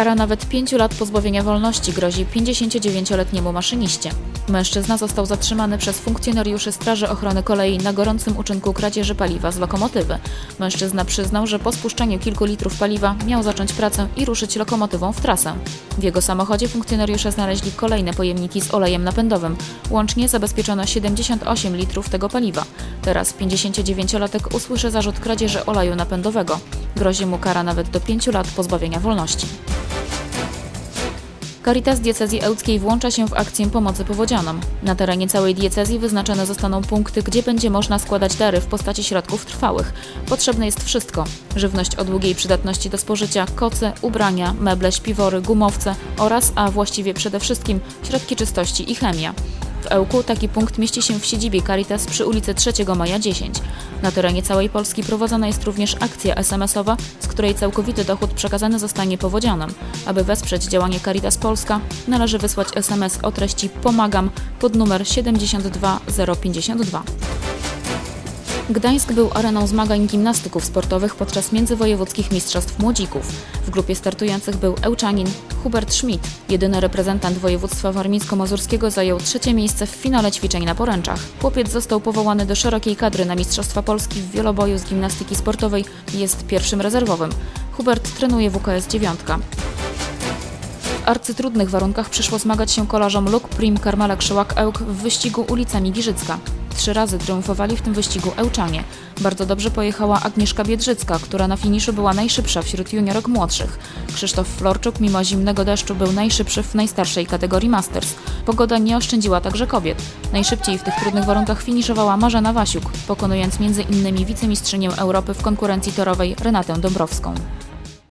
Kara nawet 5 lat pozbawienia wolności grozi 59-letniemu maszyniście. Mężczyzna został zatrzymany przez funkcjonariuszy Straży Ochrony Kolei na gorącym uczynku kradzieży paliwa z lokomotywy. Mężczyzna przyznał, że po spuszczeniu kilku litrów paliwa miał zacząć pracę i ruszyć lokomotywą w trasę. W jego samochodzie funkcjonariusze znaleźli kolejne pojemniki z olejem napędowym. Łącznie zabezpieczono 78 litrów tego paliwa. Teraz 59-latek usłyszy zarzut kradzieży oleju napędowego. Grozi mu kara nawet do 5 lat pozbawienia wolności. Caritas diecezji ełckiej włącza się w akcję pomocy powodzianom. Na terenie całej diecezji wyznaczone zostaną punkty, gdzie będzie można składać dary w postaci środków trwałych. Potrzebne jest wszystko. Żywność o długiej przydatności do spożycia, koce, ubrania, meble, śpiwory, gumowce oraz, a właściwie przede wszystkim, środki czystości i chemia. W Ełku taki punkt mieści się w siedzibie Caritas przy ulicy 3 Maja 10. Na terenie całej Polski prowadzona jest również akcja SMS-owa, z której całkowity dochód przekazany zostanie powodzianom. Aby wesprzeć działanie Caritas Polska, należy wysłać SMS o treści Pomagam pod numer 72052. Gdańsk był areną zmagań gimnastyków sportowych podczas międzywojewódzkich mistrzostw młodzików. W grupie startujących był Ełczanin Hubert Schmidt. Jedyny reprezentant województwa warmińsko-mazurskiego zajął trzecie miejsce w finale ćwiczeń na poręczach. Chłopiec został powołany do szerokiej kadry na Mistrzostwa Polski w wieloboju z gimnastyki sportowej i jest pierwszym rezerwowym. Hubert trenuje WKS 9. W arcytrudnych warunkach przyszło zmagać się kolarzom Luk Prim Karmala Krzyłak Ełk w wyścigu ulicami Giżycka. Trzy razy triumfowali w tym wyścigu Ełczanie. Bardzo dobrze pojechała Agnieszka Biedrzycka, która na finiszu była najszybsza wśród juniorek młodszych. Krzysztof Florczuk mimo zimnego deszczu był najszybszy w najstarszej kategorii Masters. Pogoda nie oszczędziła także kobiet. Najszybciej w tych trudnych warunkach finiszowała Marzena Wasiuk, pokonując między innymi wicemistrzynię Europy w konkurencji torowej Renatę Dąbrowską.